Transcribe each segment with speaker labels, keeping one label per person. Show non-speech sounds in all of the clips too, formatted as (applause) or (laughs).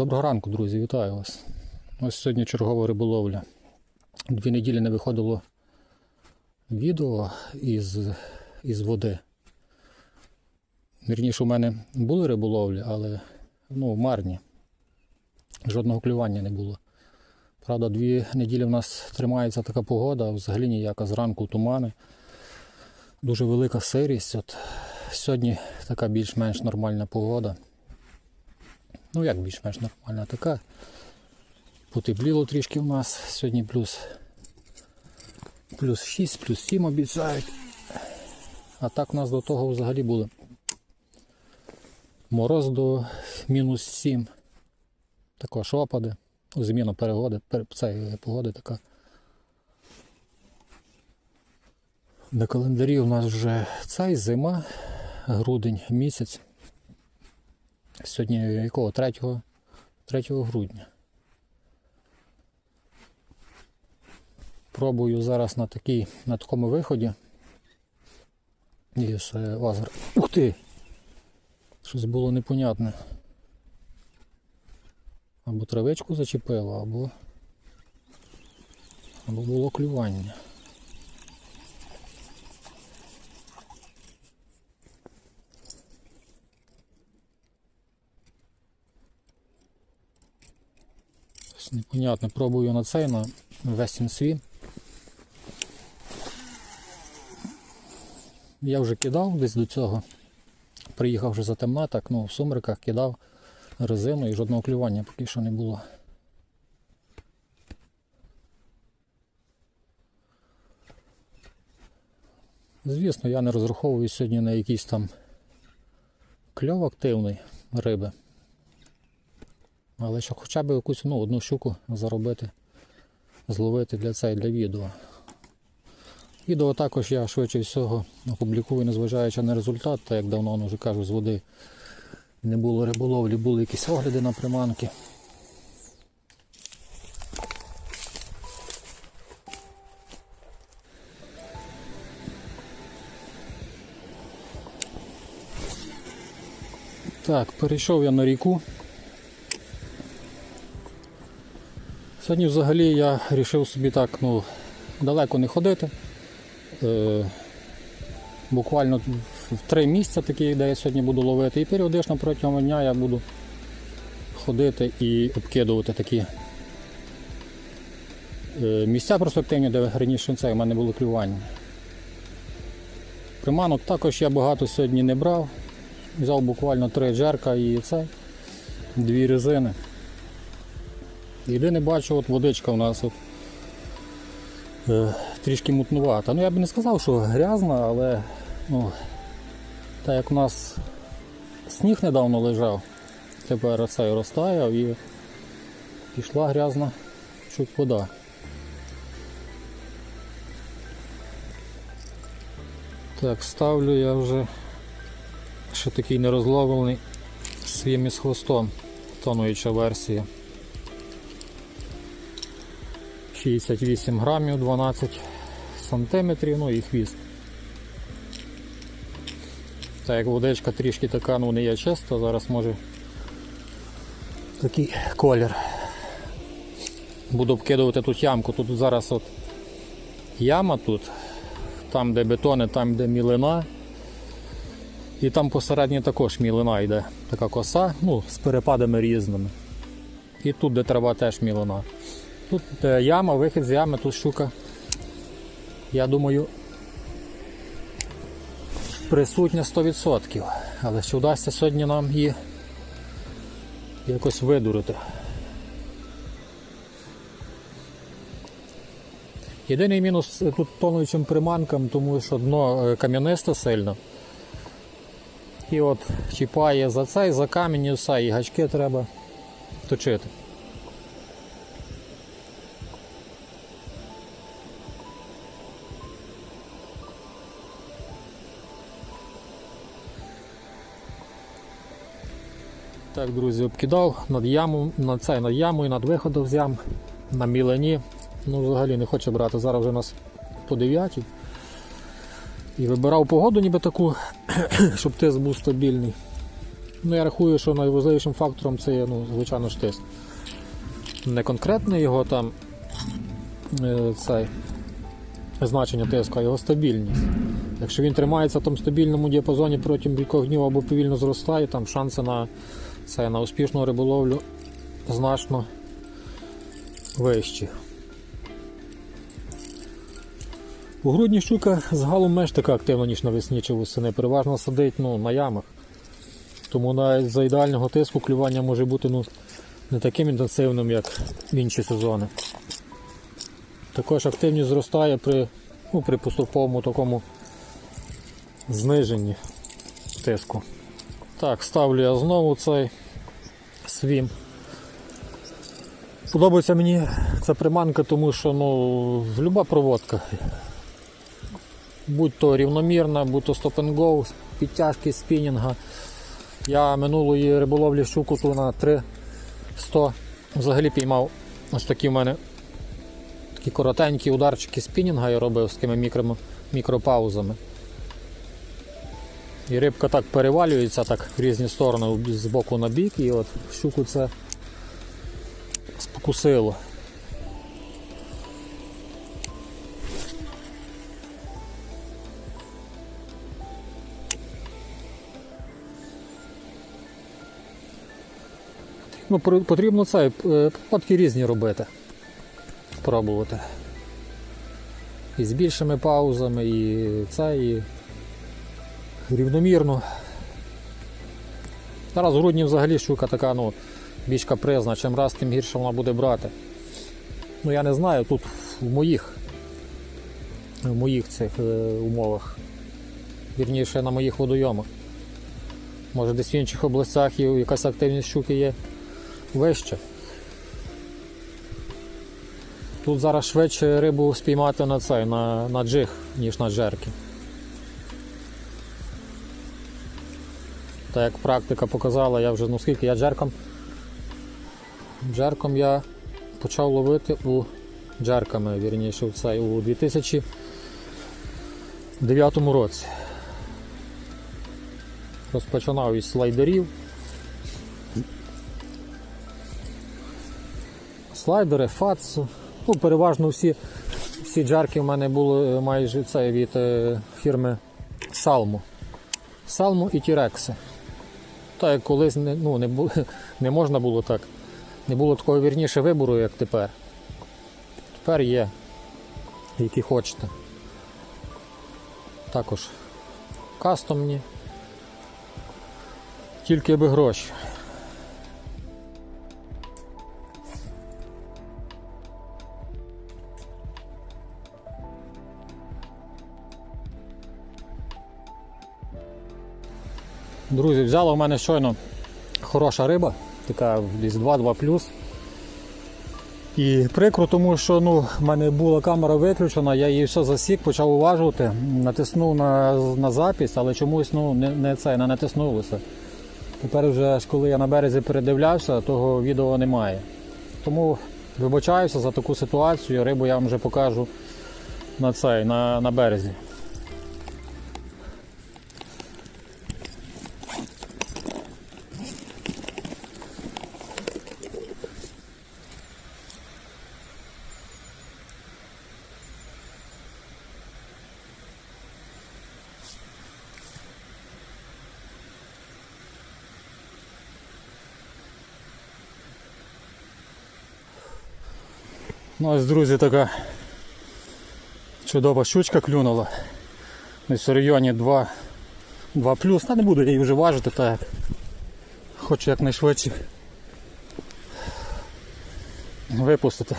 Speaker 1: Доброго ранку, друзі, вітаю вас. Ось сьогодні чергова риболовля. Дві неділі не виходило відео із, із води. Вірніше, у мене були риболовлі, але ну, марні. Жодного клювання не було. Правда, дві неділі в нас тримається така погода, взагалі ніяка зранку тумани. Дуже велика сирість. От сьогодні така більш-менш нормальна погода. Ну як більш-менш нормальна така. Потепліло трішки в нас. Сьогодні плюс, плюс 6, плюс 7 обіцяють. А так у нас до того взагалі були. Мороз до мінус 7. Також опади. Зміна перегоди, це, погоди така. На календарі у нас вже цей зима, грудень місяць. Сьогодні якого? 3, 3 грудня. Пробую зараз на такій, на такому виході. Е, озера. Ух ти! Щось було непонятне. Або травичку зачепило, або, або було клювання. Щось непонятне. Пробую на цей, на Western свій. Я вже кидав десь до цього. Приїхав вже затемна, так, ну, в сумерках кидав резину і жодного клювання поки що не було. Звісно, я не розраховую сьогодні на якийсь там кльов активний риби. Але щоб хоча б якусь ну, одну щуку заробити, зловити для цей, для відео. Відео також я швидше всього опублікую, незважаючи на результат, так як давно ну, вже кажу, з води не було риболовлі, були якісь огляди на приманки. Так, перейшов я на ріку. Сьогодні взагалі я вирішив собі так ну, далеко не ходити. Е, буквально в три місця такі, де я сьогодні буду ловити. І періодично протягом дня я буду ходити і обкидувати такі е, місця перспективні, де раніше це, у мене було клювання. Приманок також я багато сьогодні не брав. Взяв буквально три джерка і це, дві резини. Єдине бачу, от водичка у нас от, е, трішки мутнувата. Ну я б не сказав, що грязна, але ну, так як у нас сніг недавно лежав, тепер цей розтаяв і пішла грязна чуть вода. Так, ставлю я вже ще такий нерозловлений свім із хвостом, тонуюча версія. 68 грамів, 12 сантиметрів, ну і хвіст. Так як водичка трішки така, ну не є чиста, зараз може такий колір. Буду обкидувати тут ямку. Тут зараз от яма тут, там де бетони, там де мілина. І там посередині також мілина йде, така коса, ну, з перепадами різними. І тут, де трава теж мілина. Тут е, яма, вихід з ями, тут щука. Я думаю, присутня 100%. Але чи вдасться сьогодні нам її якось видурити. Єдиний мінус тут тонуючим приманкам, тому що дно е, кам'янисте сильно. І от чіпає за цей, за камінь і все, і гачки треба точити. Так, друзі, обкидав над яму, над цей, над ямою, над виходом з ям, на мілені. Ну, взагалі не хоче брати. Зараз вже у нас по 9. І вибирав погоду ніби таку, (clears throat) щоб тиск був стабільний. Ну, я рахую, що найважливішим фактором це є, ну, звичайно ж тиск. Не конкретне його там е, цей, значення тиску, а його стабільність. Якщо він тримається в тому стабільному діапазоні протягом кількох днів або повільно зростає, там шанси на, це, на успішну риболовлю значно вищі. У грудні щука з галом менш така активна, ніж навесні чи восени. Переважно сидить ну, на ямах. Тому навіть за ідеального тиску клювання може бути ну, не таким інтенсивним, як в інші сезони. Також активність зростає при, ну, при поступовому такому зниженні тиску. Так, ставлю я знову цей свім. Подобається мені ця приманка, тому що ну, люба проводка, будь то рівномірна, будь то стоп-н-го, підтяжки спінінга. Я минулої риболовлі щуку ту на 300 взагалі піймав ось такі в мене такі коротенькі ударчики спінінга я робив з такими мікро, мікропаузами. І рибка так перевалюється так в різні сторони з боку на бік, і от щуку це спокусило. Ну, потрібно це, е, подки різні робити. Пробувати. І з більшими паузами, і це, і рівномірно. Зараз в грудні взагалі щука така, ну, більш капризна, чим раз, тим гірше вона буде брати. Ну я не знаю, тут в моїх, в моїх цих е, умовах. Вірніше на моїх водойомах. Може десь в інших областях і якась активність щуки є вище. Тут зараз швидше рибу спіймати на цей, на, на джиг, ніж на джерки. Так як практика показала, я вже ну скільки я джерком. Джерком я почав ловити у джерками, вірніше в цей у 2009 році. Розпочинав із слайдерів. Слайдери, фацу. Ну, переважно всі, всі джерки в мене були майже це від е, фірми Salmo. Salmo і Тірекси. Так як колись не, ну, не, (laughs) не можна було так. Не було такого вірніше вибору, як тепер. Тепер є, які хочете. Також кастомні. Тільки би гроші. Друзі, взяла в мене щойно хороша риба, така десь 2-2. І прикро, тому що ну, в мене була камера виключена, я її все засік, почав уважувати, натиснув на, на запись, але чомусь ну, не, не це, не натиснулося. Тепер вже коли я на березі передивлявся, того відео немає. Тому вибачаюся за таку ситуацію, рибу я вам вже покажу на цей, на, на березі. Ну ось, друзі, така чудова щучка клюнула. Десь у районі 2, 2 плюс. Не буду я її вже важити, так. Хочу якнайшвидше випустити.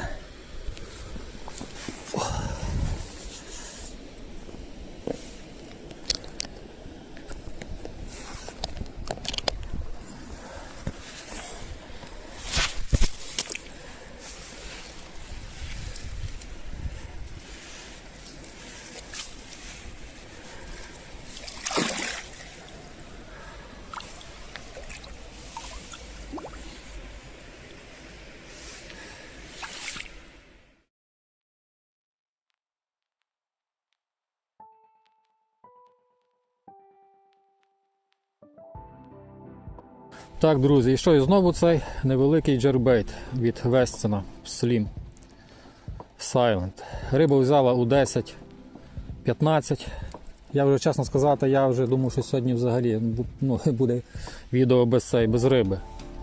Speaker 1: Так, друзі, і що, і знову цей невеликий джербейт від Вестена Slim Silent. Риба взяла у 10 15. Я вже чесно сказати, я вже думав, що сьогодні взагалі ну, (laughs) буде відео без цей, без риби.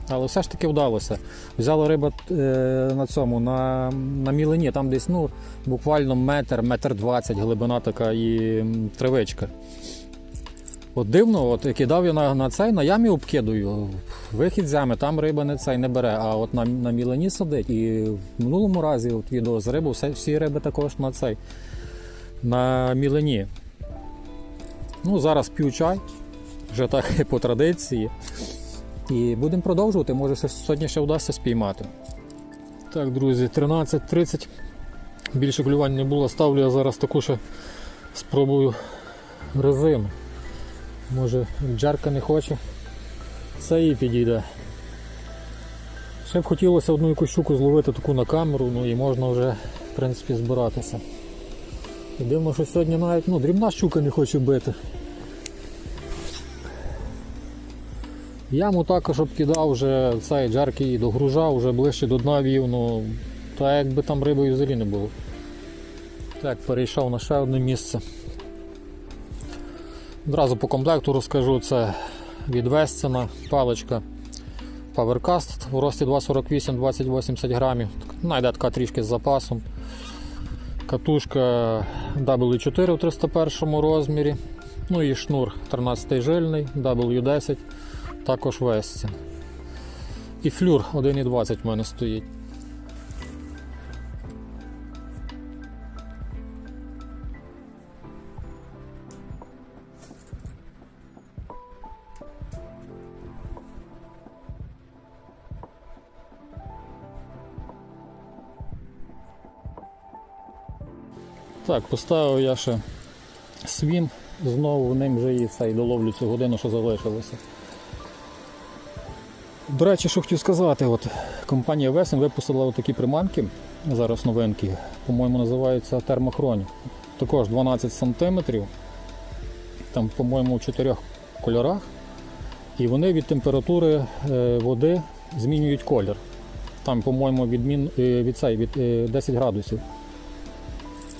Speaker 1: Але все ж таки вдалося. Взяла риба е, на цьому, на, на мілині, там десь ну, буквально метр, метр двадцять глибина така і м, травичка. От дивно, от кидав я на, на цей, на ямі обкидую. Вихід з ями, там риба не цей не бере, а от на, на мілині сидить. І в минулому разі от відео з рибу, все, всі риби також на цей. На мілині. Ну, зараз п'ю чай, вже так (laughs) по традиції. І будемо продовжувати, може сьогодні ще вдасться спіймати. Так, друзі, 13.30. Більше клювань не було. Ставлю я зараз таку ще спробую резину. Може, джарка не хоче. Це їй підійде. Ще б хотілося одну якусь щуку зловити таку на камеру, ну і можна вже в принципі збиратися. І дивно, що сьогодні навіть ну, дрібна щука не хоче бити. Яму також обкидав вже цей джарки і догружав, вже ближче до дна вів, ну та якби там риби взагалі не було. Так, перейшов на ще одне місце. Одразу по комплекту розкажу, це від Вестена паличка PowerCast у рості 2,48-2080 грамів. Найде така трішки з запасом. Катушка W4 у 301 розмірі. Ну і шнур 13 жильний, W10, також Вестін. І флюр 1,20 в мене стоїть. Так, поставив я ще свін, знову ним вже і цей доловлю цю годину, що залишилося. До речі, що хотів сказати, от компанія Весен випустила такі приманки, зараз новинки, по-моєму, називаються термохроні. Також 12 см, там, по-моєму, в чотирьох кольорах. І вони від температури е, води змінюють колір. Там, по-моєму, е, від, від е, 10 градусів.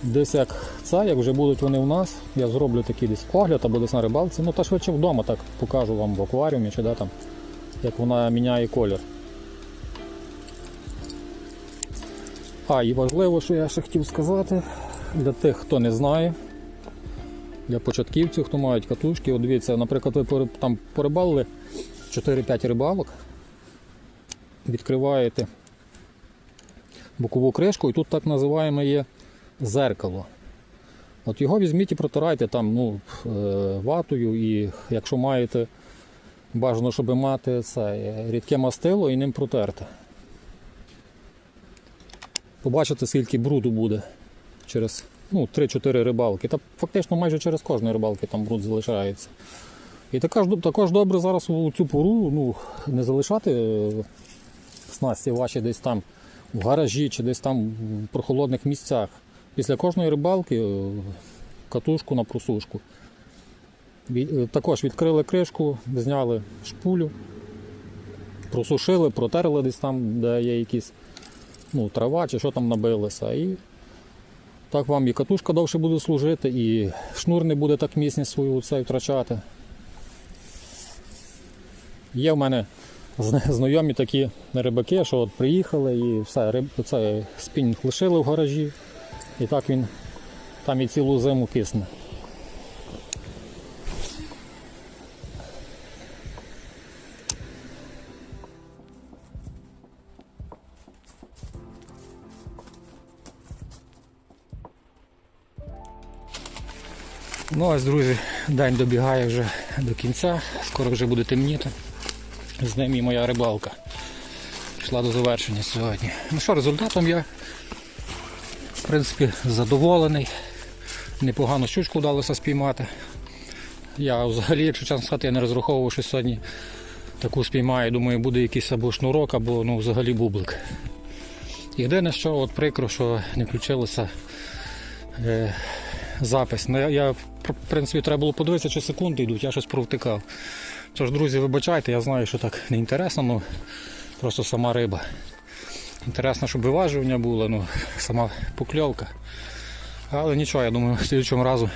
Speaker 1: Десь як це, як вже будуть вони у нас, я зроблю такий десь огляд або десь на рибалці. Ну та швидше вдома так покажу вам в акваріумі чи де там, як вона міняє колір. А, і важливо, що я ще хотів сказати, для тих, хто не знає, для початківців, хто мають катушки, от дивіться, наприклад, ви там порибалили 4-5 рибалок, відкриваєте бокову кришку, і тут так називаємо є зеркало. От його візьміть і протирайте там ну, е, ватою, і якщо маєте, бажано, щоб мати це е, рідке мастило і ним протерти. Побачите, скільки бруду буде через ну, 3-4 рибалки. Та фактично майже через кожної рибалки там бруд залишається. І також, також добре зараз у цю пору ну, не залишати е, снасті ваші десь там в гаражі чи десь там в прохолодних місцях. Після кожної рибалки е, катушку на просушку. Е, Також відкрили кришку, зняли шпулю, просушили, протерли десь там, де є якісь ну, трава чи що там набилося. І так вам і катушка довше буде служити, і шнур не буде так міцність свою цей втрачати. Є в мене знайомі такі рибаки, що от приїхали і все, риб, це спінінг лишили в гаражі. І так він там і цілу зиму кисне. Ну ось, друзі, день добігає вже до кінця, скоро вже буде темніти. З ним і моя рибалка. Пішла до завершення сьогодні. Ну що, результатом я в принципі, задоволений. Непогано щучку вдалося спіймати. Я взагалі, якщо чесно сказати, я не розраховував, що сьогодні таку спіймаю. Думаю, буде якийсь або шнурок, або ну, взагалі бублик. Єдине, що от прикро, що не включилося е, запис. Ну, я, я, в принципі, треба було подивитися, чи секунди йдуть, я щось провтикав. Тож, друзі, вибачайте, я знаю, що так не інтересно, ну просто сама риба. Інтересно, щоб виважування було, ну, (laughs) сама покльовка. Але нічого, я думаю, в слідчому разу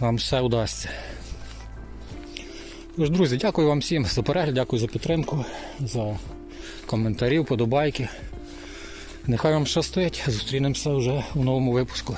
Speaker 1: нам все вдасться. Тож, друзі, дякую вам всім за перегляд, дякую за підтримку, за коментарі, вподобайки. Нехай вам щастить. Зустрінемося вже у новому випуску.